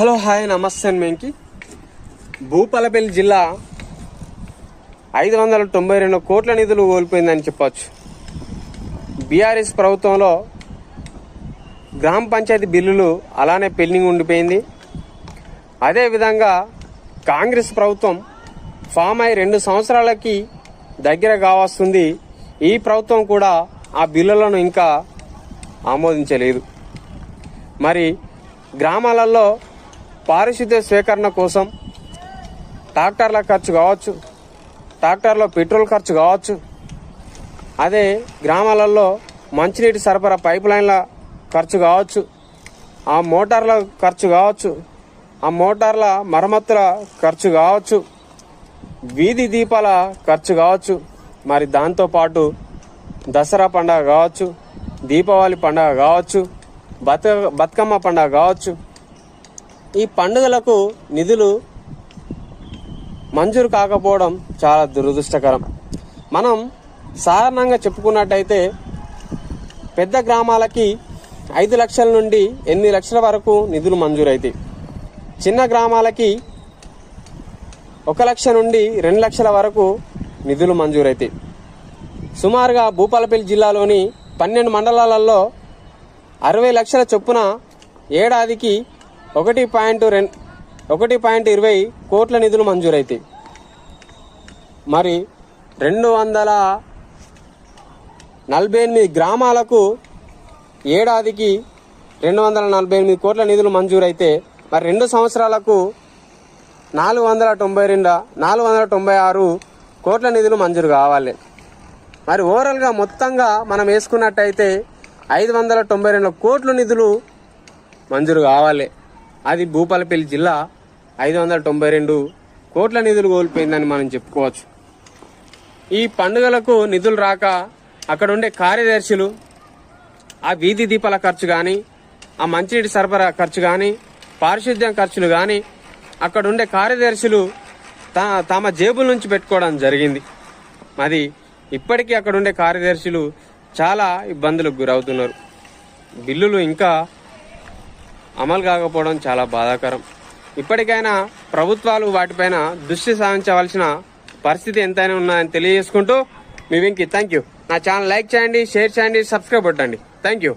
Hello hi నమస్తే మేంకి. భూపాలపల్లి జిల్లా ఐదు వందల తొంభై రెండు కోట్ల నిధులు కోల్పోయిందని చెప్పవచ్చు బీఆర్ఎస్ ప్రభుత్వంలో గ్రామ పంచాయతీ బిల్లులు అలానే పెండింగ్ ఉండిపోయింది. అదేవిధంగా కాంగ్రెస్ ప్రభుత్వం ఫామ్ అయి రెండు సంవత్సరాలకి దగ్గర కావస్తుంది. ఈ ప్రభుత్వం కూడా ఆ బిల్లులను ఇంకా ఆమోదించలేదు. మరి గ్రామాలలో పారిశుద్ధ్య సేకరణ కోసం ట్రాక్టర్ల ఖర్చు కావచ్చు ట్రాక్టర్లో పెట్రోల్ ఖర్చు కావచ్చు. అదే గ్రామాలలో మంచినీటి సరఫరా పైప్ లైన్ల ఖర్చు కావచ్చు ఆ మోటార్ల ఖర్చు కావచ్చు ఆ మోటార్ల మరమ్మతుల ఖర్చు కావచ్చు వీధి దీపాల ఖర్చు కావచ్చు మరి దాంతోపాటు దసరా పండగ కావచ్చు దీపావళి పండగ కావచ్చు బతుక బతుకమ్మ పండగ కావచ్చు ఈ పండుగలకు నిధులు మంజూరు కాకపోవడం చాలా దురదృష్టకరం. మనం సాధారణంగా చెప్పుకున్నట్టయితే పెద్ద గ్రామాలకి ఐదు లక్షల నుండి ఎనిమిది లక్షల వరకు నిధులు మంజూరైతాయి. చిన్న గ్రామాలకి ఒక లక్ష నుండి రెండు లక్షల వరకు నిధులు మంజూరైతాయి. సుమారుగా భూపాలపల్లి జిల్లాలోని పన్నెండు మండలాలలో అరవై లక్షల చొప్పున ఏడాదికి ఒకటి పాయింట్ రెండు ఒకటి పాయింట్ ఇరవై కోట్ల నిధులు మంజూరైతాయి మరి రెండు వందల నలభై ఎనిమిది గ్రామాలకు ఏడాదికి రెండు వందల నలభై ఎనిమిది కోట్ల నిధులు మంజూరైతే మరి రెండు సంవత్సరాలకు నాలుగు వందల తొంభై రెండు నాలుగు వందల తొంభై ఆరు కోట్ల నిధులు మంజూరు కావాలి. మరి ఓవరాల్గా మొత్తంగా మనం వేసుకున్నట్టయితే ఐదు వందల తొంభై రెండు కోట్ల నిధులు మంజూరు కావాలి. అది భూపాలపల్లి జిల్లా ఐదు వందల తొంభై రెండు కోట్ల నిధులు కోల్పోయిందని మనం చెప్పుకోవచ్చు. ఈ పండుగలకు నిధులు రాక అక్కడ ఉండే కార్యదర్శులు ఆ వీధి దీపాల ఖర్చు కానీ ఆ మంచినీటి సరఫరా ఖర్చు కానీ పారిశుద్ధ్యం ఖర్చులు కానీ అక్కడ ఉండే కార్యదర్శులు తా తమ జేబుల నుంచి పెట్టుకోవడం జరిగింది. అది ఇప్పటికీ అక్కడ ఉండే కార్యదర్శులు చాలా ఇబ్బందులకు గురవుతున్నారు. బిల్లులు ఇంకా అమలు కాకపోవడం చాలా బాధాకరం. ఇప్పటికైనా ప్రభుత్వాలు వాటిపైన దృష్టి సాధించవలసిన పరిస్థితి ఎంతైనా ఉన్నదని తెలియజేసుకుంటూ మీ వెంకి థ్యాంక్ యూ నా ఛానల్ లైక్ చేయండి షేర్ చేయండి సబ్స్క్రైబ్ కొట్టండి. Thank you